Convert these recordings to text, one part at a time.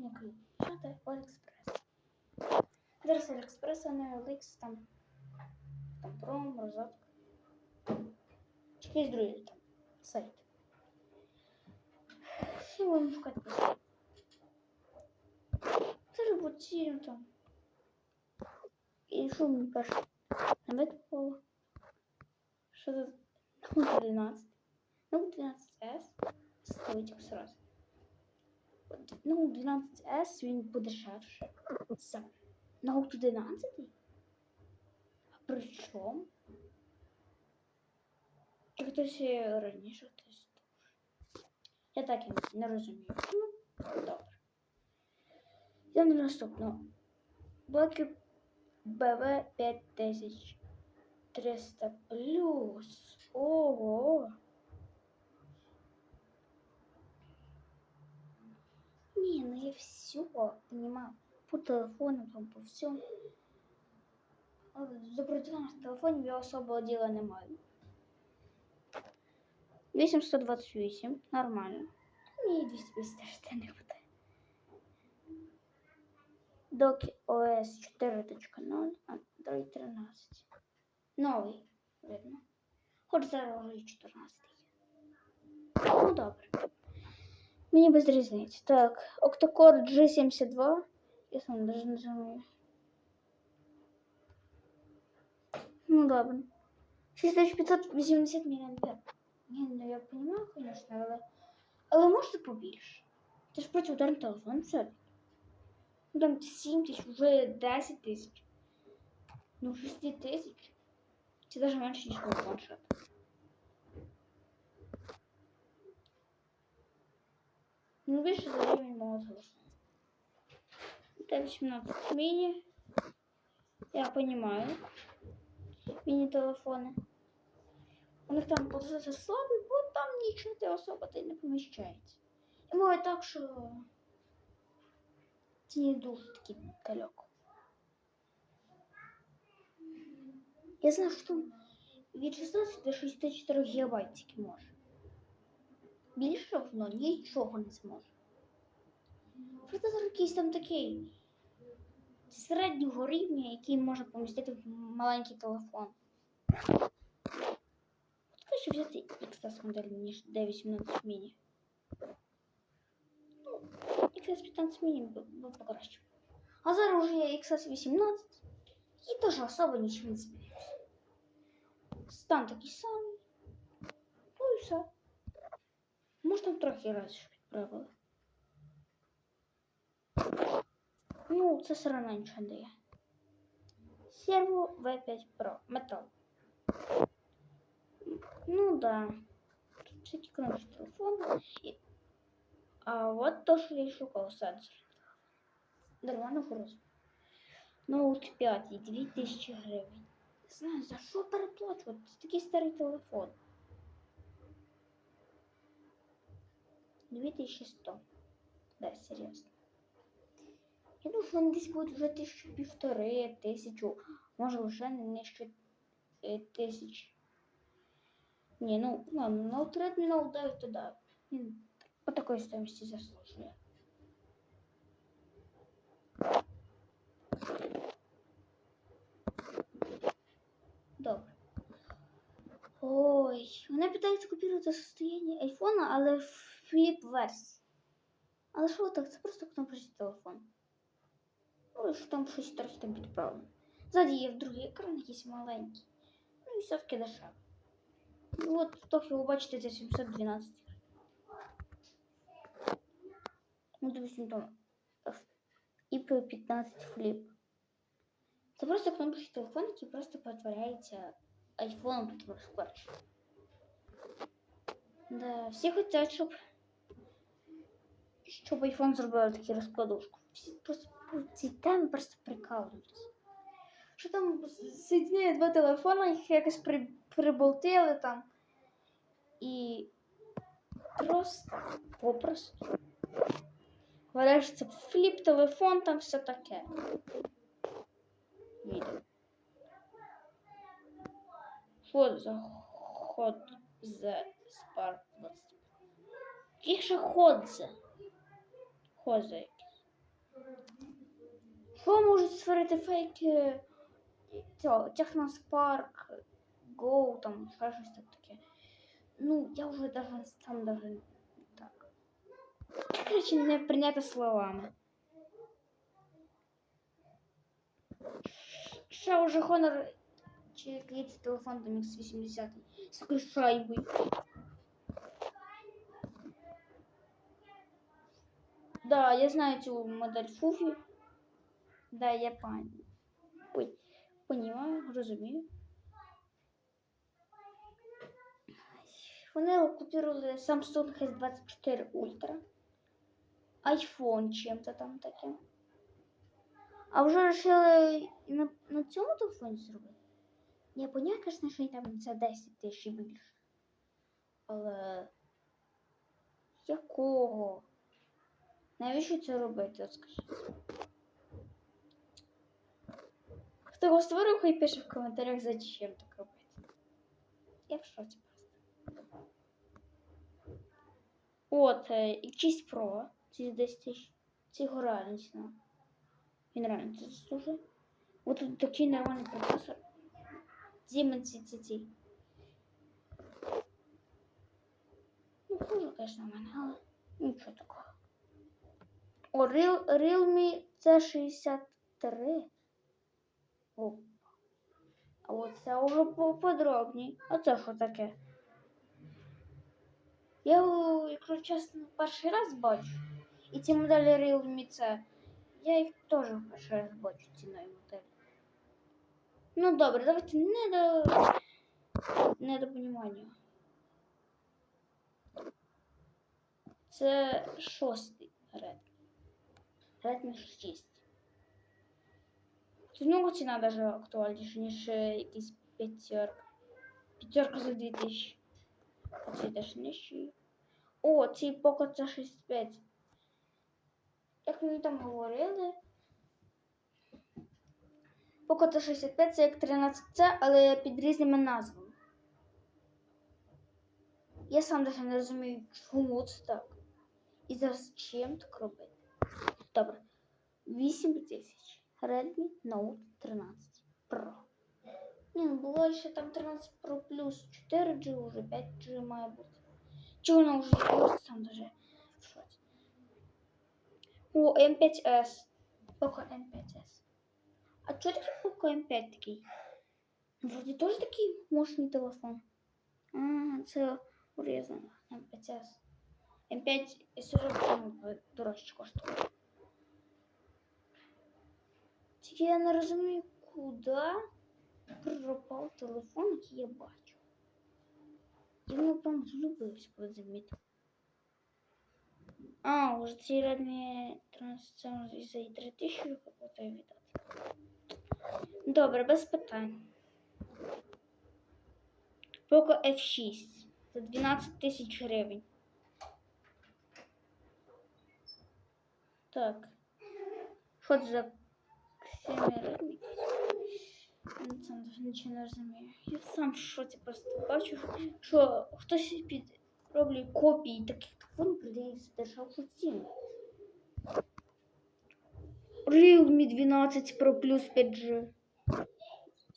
Який? Що це? Олікспрес. Зараз Олікспрес, а не Олікс, там. Там пром, розетка. Чи якийсь другий там сайт. Всі будемо шукати по сайті. Це ж буці там. І що мені перше? На попало? Що за Note 12? Note 12S стоїть сразу. Ну, 12S він подешевше. За Note 11? А при чому? Чи хтось раніше хтось. Я так і не розумію. Ну, добре. Йдемо до наступного. Блоки БВ 5300 плюс. Ого. Не, ну я все понимаю. По телефону, там, по всьому. За противном телефоні я особого діла не маю. 8128, нормально. Мені 250 теж не буде. Доки OS 4.0, Android 13. Новий, видно. Хоч зараз вже 14. Ну добре. Мені без різниці. Так, Octa-Core G72. Я сам даже не знаю. Ну добре. 6580 мА. Ні, ну я понимаю, конечно, але. Але можете побільше. Це ж проти ударний телефон, все. Ну там 7 тисяч, вже 10 тисяч. Ну 6 тисяч. Це навіть менше, ніж планшет. Ну більше за рівень мого телефону. Це 18 міні. Я понимаю. Міні-телефони. У них там процесор слабий, бо там нічого ти особо й не поміщається. І може так, що це не дуже такий далеко. Я знаю, що там від 16 до 64 гігабайт тільки може. Більше воно нічого не зможе. Процесор якийсь там такий середнього рівня, який може помістити в маленький телефон. Краще взяти XS модель, ніж D18 mini. Ну, XS 15 mini був покраще. А зараз вже є XS 18 і теж особо нічого не змінився. Стан такий самий. Ну і все. Може там трохи разів підправили. Ну, це все одно нічого не дає. Servo V5 Pro метал. Ну да. Тут всякі кнопки телефону. І... А от то, що я шукав сенсор. Нормального розміру. Ноут 5 і 2000 гривень. Не знаю, за що переплачувати? Це такий старий телефон. 2100. Да, серйозно. Я думаю, що вони десь будуть вже тисячу півтори, тисячу, може вже не нижче тисяч. Ні, ну ладно, на Redmi Note 9 то да. По такої стоимості заслужує. Добре. Ой, вони питаються копірувати состояние айфона, але фліп-версії. Але що так? Це просто кнопочний телефон. Ну, і що там щось трохи там підправлено. Ззаді є в другий екран якийсь маленький. Ну і все-таки дешево. Ну от трохи ви бачите за 712. Ну, допустим, там IP15 фліп. Це просто кнопочний телефон, який просто перетворяється айфоном тут розкладчик. Да, всі хочуть, щоб щоб айфон зробив таку розкладушку. Всі просто ці теми просто прикалуються. Що там соединяє два телефони, їх якось при, приболтили там. І просто попросту. Говорять, це фліп телефон, там все таке. Відео. Що за ход за 20? Який же ход за? Ход за якийсь. Що можуть створити фейки цього Техноспарк, Go, там ще щось так таке. Ну, я вже даже сам даже так. Короче, не прийняти словами. Ще уже Honor чи якийсь телефон там X80 з такою. Да, я знаю цю модель Фуфі. Да, я пані. Ой, понімаю, розумію. Вони окупували Samsung S24 Ultra. iPhone чим-то там таким. А вже вирішили на, на цьому телефоні зробити. Я поняла, звісно, що там це 10 тисяч більше. Але якого? Навіщо це робити, от скажіть? Хто його створив, хай пише в коментарях, зачем так робити. Я в шоці просто. От, е, і 6 Pro, ці 10 тисяч. Ці його реально. Він реально це заслужує. От тут такий нормальний процесор. Siemens CCC. Ну, хуже, конечно, в мене, але нічого такого. О, Real, Realme C63. О. А от це вже поподробні. А це що таке? Я, якщо чесно, перший раз бачу. І ці моделі Realme C. Я їх теж перший раз бачу ціною моделі. Ну добре, давайте не до не до понімання. Це шостий Redmi. Redmi 6. Тут нього ціна даже актуальніша, е, якийсь п'ятерка. П'ятерка за 2000. А цей теж. О, цей Poco C65. Як мені там говорили, Poco C65 це як 13C, але під різними назвами. Я сам даже не розумію, чому це так. І зараз чим так робити. Добре. 8 тисяч. Redmi Note 13 Pro. Ні, ну було ще там 13 Pro плюс 4G, уже 5G має бути. Чи воно вже є? сам даже в шоці. О, M5S. Poco M5S. А чого такий Poco M5 такий? Вроді теж такий мощний телефон. А, це урізано. M5S. М5 40 дорожче коштує. Тільки я не розумію, куди пропав телефон, який я бачу. Я прям влюбився, коли. А, уже ці 13 це за і 3000 готові віддати. Добре, без питань. Poco F6 за 12 тисяч гривень. Так. Що це за Xiaomi Я сам даже нічого не розумію. Я сам в шоці просто бачу, що хтось під роблять копії таких телефонів продає за дешевшу ціну. Realme 12 Pro Plus 5G.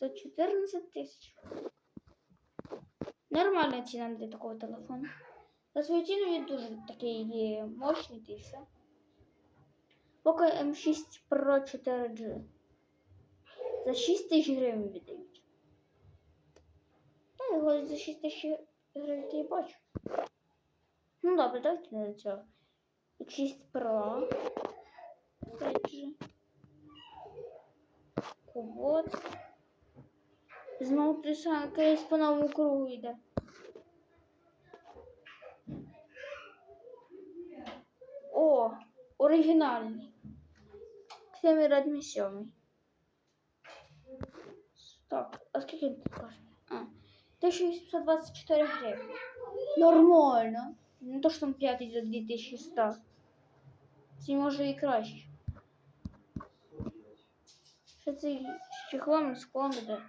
За 14 тисяч. Нормальна ціна для такого телефону. За свою ціну він дуже такий мощний і все. Поки М6 Pro 4G. За 6 тисяч гривень віддають. Та його за 6 тисяч гривень я бачу. Ну добре, давайте не до цього. X6 Pro. 5G. Кубот. Знову той самий кейс по новому кругу йде. О, оригінальний. Xiaomi Redmi 7. Так, а скільки він тут коштує? А, 1824 гривні. Нормально. Не то, що там п'ятий за 2100. Це може і краще. Що це з чехлом, з склом іде.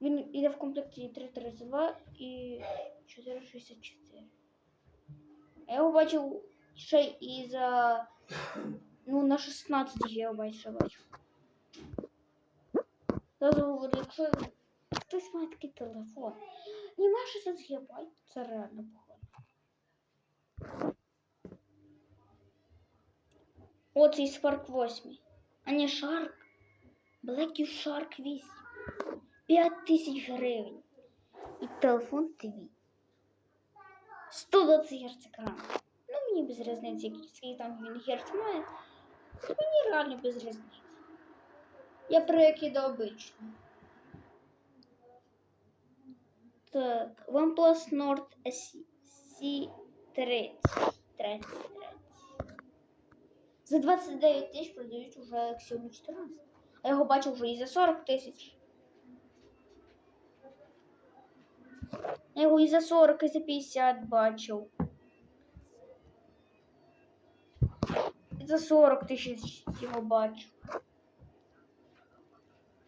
Він іде в комплекті і 332 і 464. А я його бачив ще і за ну, на 16 гігабайт ще бачу. Зразу говорю, якщо хтось має такий телефон, має 60 гігабайт, це реально погано. О, цей Spark 8. А не Shark. Black Shark 8. 5 тисяч гривень. І телефон твій. 120 Гц екран. Мені без різниці, який там він герц має. Мені реально без різниці. Я до обичного. Так, OnePlus Nord C30. 30. 30. За 29 тисяч продають уже Xiaomi 14. А його бачив вже і за 40 тисяч. Я його і за 40, і за 50 бачив. За 40 тисяч його бачив.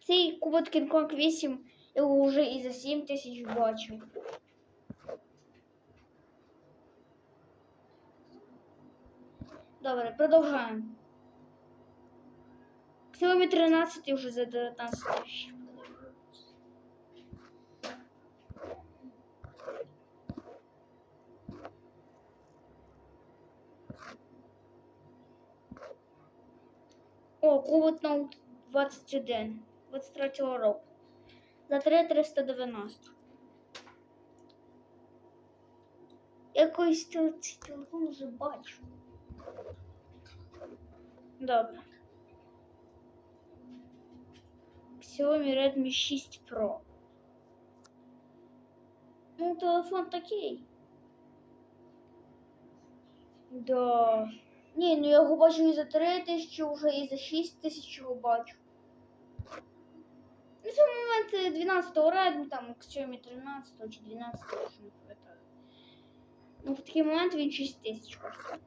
Цей кубот Kong 8 я вже і за 7 тисяч бачив. Добре, продовжаємо. Xiaomi 13 вже за 19 тисяч. О, Кубот Note 21 23 року. За 3,390. Якийсь цей телефон вже бачу. Добре. Xiaomi Redmi 6 Pro. Ну, телефон такий. Да. Ні, ну я його бачу і за 3 тисячі, вже і за 6 тисяч його бачу. Ну, це момент 12-го Redmi, там, Xiaomi 13 чи 12 вже не пам'ятаю. Ну, в такий момент він 6 тисяч коштує.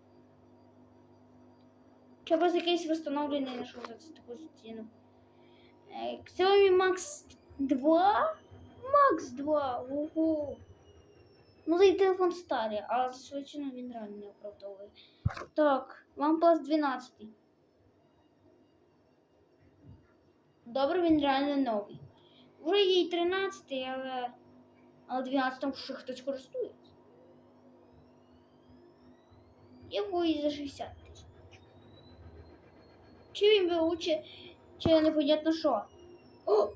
Чи просто якийсь встановлений знайшов за таку ціну. Е, Xiaomi Max 2? Max 2, ого. Ну, цей телефон старий, а за свою ціну він реально не оправдовує. Так, OnePlus 12. Добре, він реально новий. Вже є й 13, але. Але 12 там ще хтось користується. Його і за 60 тисяч. Чи він би лучше, чи непонятно що. О!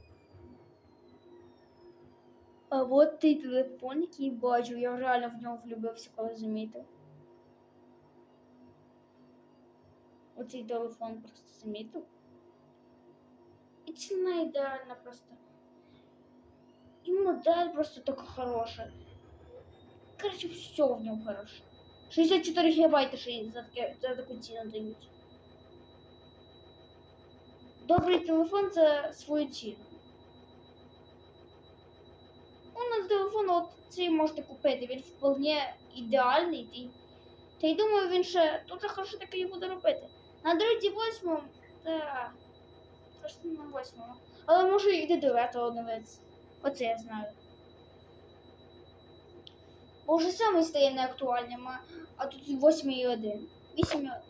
А от той телефон, який бачив, я реально в нього влюбився, коли замітив. Оцей телефон просто замітив. І ціна ідеальна просто. І модель просто така хороша. Короче, все в ньому хороше. 64 гігабайти ще за, таке, за таку ціну дають. Добрий телефон за свою ціну. Ну, на телефон от цей можете купити. Він вполне ідеальний. Та й- думаю, він ще дуже хорошо таке буде робити. На друзі восьмому, та трошки на восьмому. Але може і до дев'ятого новець. Оце я знаю. Бо вже сьомий стає неактуальним, а, а тут восьмий і один. Вісім і один.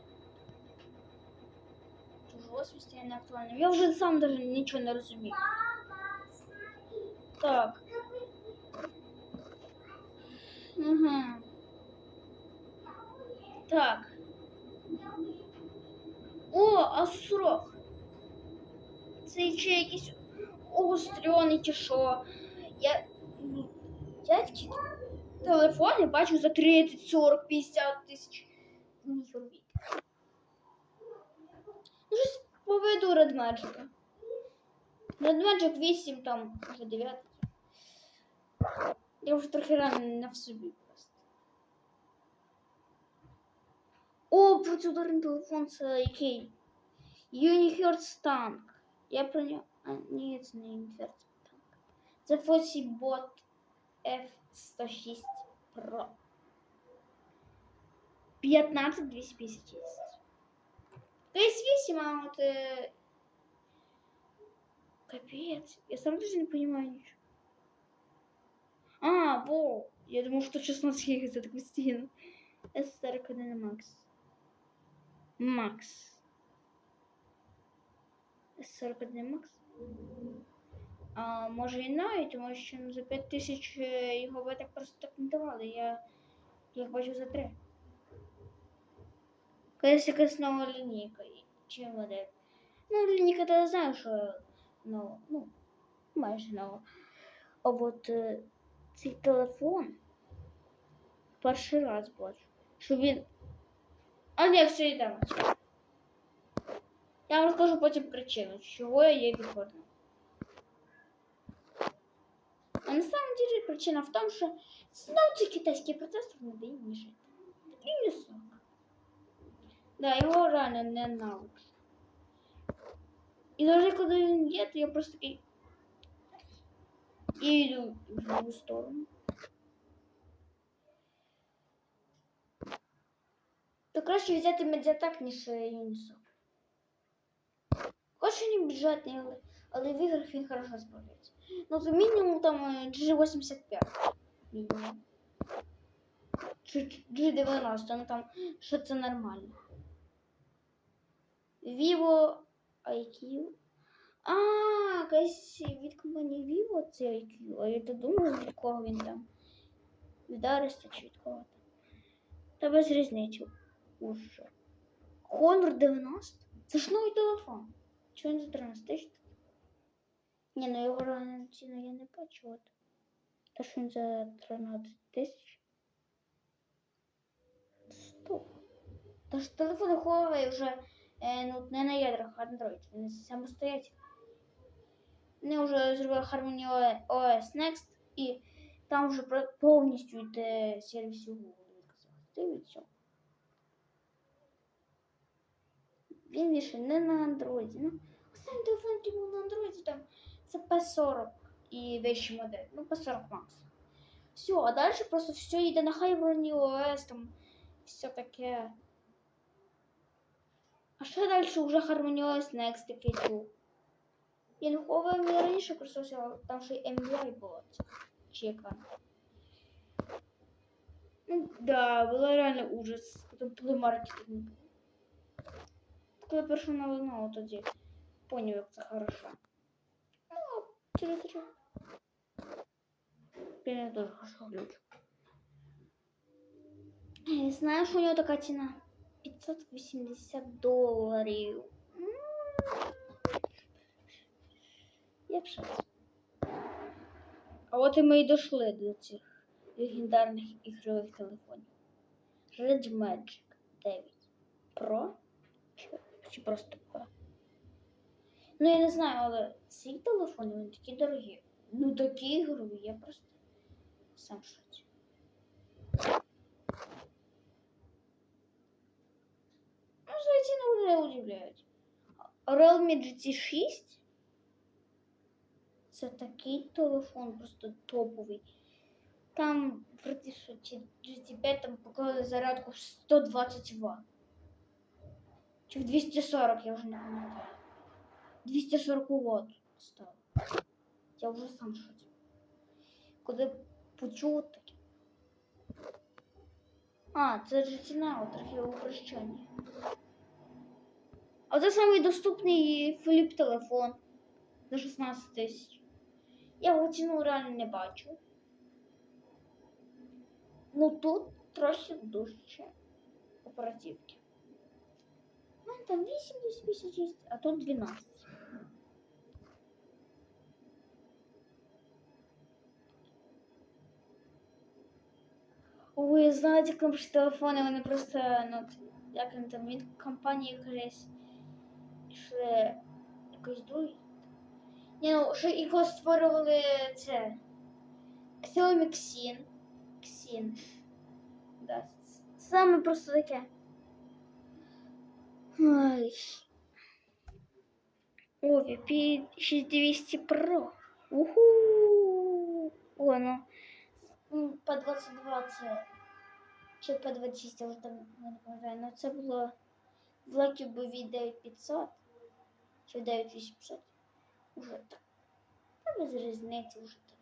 Тут вже восьмий стає неактуальним. Я вже сам даже нічого не розумію. Так. Угу. Так. О, Asus Це ще якийсь огострьоний чи що. Я. Я такі телефони бачу за 30, 40, 50 тисяч. Ні, робіть. Ну, щось по виду Red Magic. Red Magic 8, там вже 9. Я вже трохи рано не в собі просто. О, процедурний телефон це який? Unihertz Tank. Я про нього. А, ні, це не Unihertz Tank. Це Fossi Bot F106 Pro. 15256. Кейс 8, а от... Е... Капець. Я сам даже не понимаю ничего. А, во. Я думал, что 16 гиг за такую стену. S41 Max. Макс. 41 Макс. А може і навіть, тому що за 5 тисяч е, його ви так просто так не давали. Я їх бачив за 3. Колись якась нова лінійка. і- Чи модель. Ну, лінійка, то я знаю, що ну, ну, майже нова. А от е, цей телефон перший раз бачу. Що він. А ні, все йдемо. Я вам розкажу потім причину, чого я її відвернув. А на самом деле причина в том, что знов цей китайський процесор не дає мені жити. Такий лісок. Да, його реально не навик. І завжди, коли він є, то я просто такий. І йду в другу сторону. То краще взяти медіатак, ніж Юнісок. Хоч він і бюджетний, але, але в іграх він хорошо справляється. Ну, то мінімум там е, G85. Мінімум. Чи G90, ну там, що це нормально. Vivo IQ. А, якась від компанії Vivo це IQ. А я то думаю, від кого він там. Від Ареста чи від кого там. Та без різниці. Уже. Honor 90? Це ж новий телефон. Чого він за 13 тисяч? Ні, ну його реальну ціну я не бачу. От. Та що він за 13 тисяч? Стоп. Та ж телефон Huawei вже е, ну, не на ядрах Android, він самостоятельний. Вони вже зробили Harmony OS Next і там вже повністю йде сервісу Google. Дивіться. Він більше не на Android. Ну, останній телефон, який на Android, там це P40 і вищий модель. Ну, P40 Max. Все, а далі просто все йде на Harmony OS, там все таке. А ще далі вже Harmony OS Next такий був. Я не раніше користувався, там ще й MVI було. Чи. Ну, да, було реально ужас. Потім плеймаркетинг. Коли першу новину тоді поняв, як це хорошо. Ну, через рік. Я теж хорошо знаю, що у нього така ціна. 580 доларів. Я в шоці. А от і ми і дійшли до цих легендарних ігрових телефонів. Red Magic 9 Pro чи, просто Pro. Ну, я не знаю, але ці телефони вони такі дорогі. Ну такі ігрові, я просто сам шоці. Ну, за ціну удивляють. Realme GT6 це такий телефон, просто топовий. Там вроді що GT5 там показали зарядку 120 Вт. Чи в 240, я вже не пам'ятаю. 240 Вт стало. Я вже сам шоці. Коли почув таке. А, це ж ціна, от трохи упрощення. А це самий доступний фліп телефон за 16 тисяч. Я його ціну реально не бачу. Ну тут трохи дужче оперативки. Там 8 а тут 12. Ви знаєте, коли ж телефони, вони просто, ну, як вони там, від компанії якоїсь йшли якось другі. Ні, ну, що його створювали це. Xiaomi Xin. Xin. Да. Саме просто таке. Ой. О, VP 6200 Pro. Уху. О, ну. По 22 це. По 26, я вже там не пам'ятаю. Ну це було в Lucky BV 9500. Чи 9800. Уже так. Та без різниці вже так.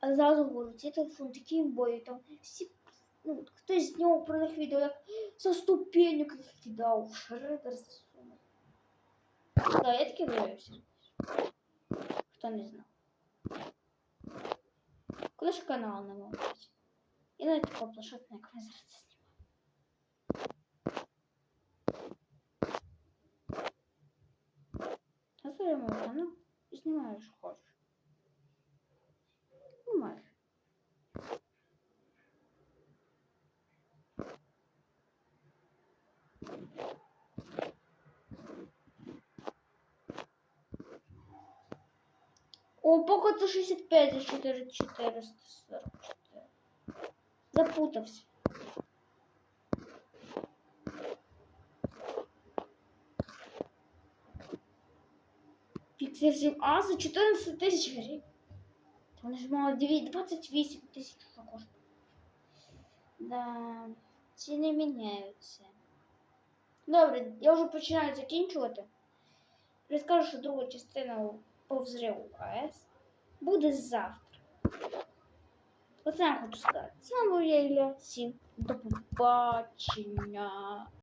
А зразу говорю, ці телефон такі бої, там всі ну, хтось зняв про них відео, як за ступеню кидав, шредер засунув. Да, я таки дивився. Хто не знав. Коли ж канал не мовить. І навіть такого плашати, як ми зараз це знімаємо. А це я мою канал і знімаю, що хочу. О, поки це 65 за 4, 444. Запутався. Pixel 7a за 14 тисяч гривень. Вони ж мали 28 тисяч що коштує. Да, ціни міняються. Добре, я вже починаю закінчувати. Розкажу, що друга частина по взриву буде завтра. Оце я хочу сказати. З вами був я Ілля. Всім до побачення.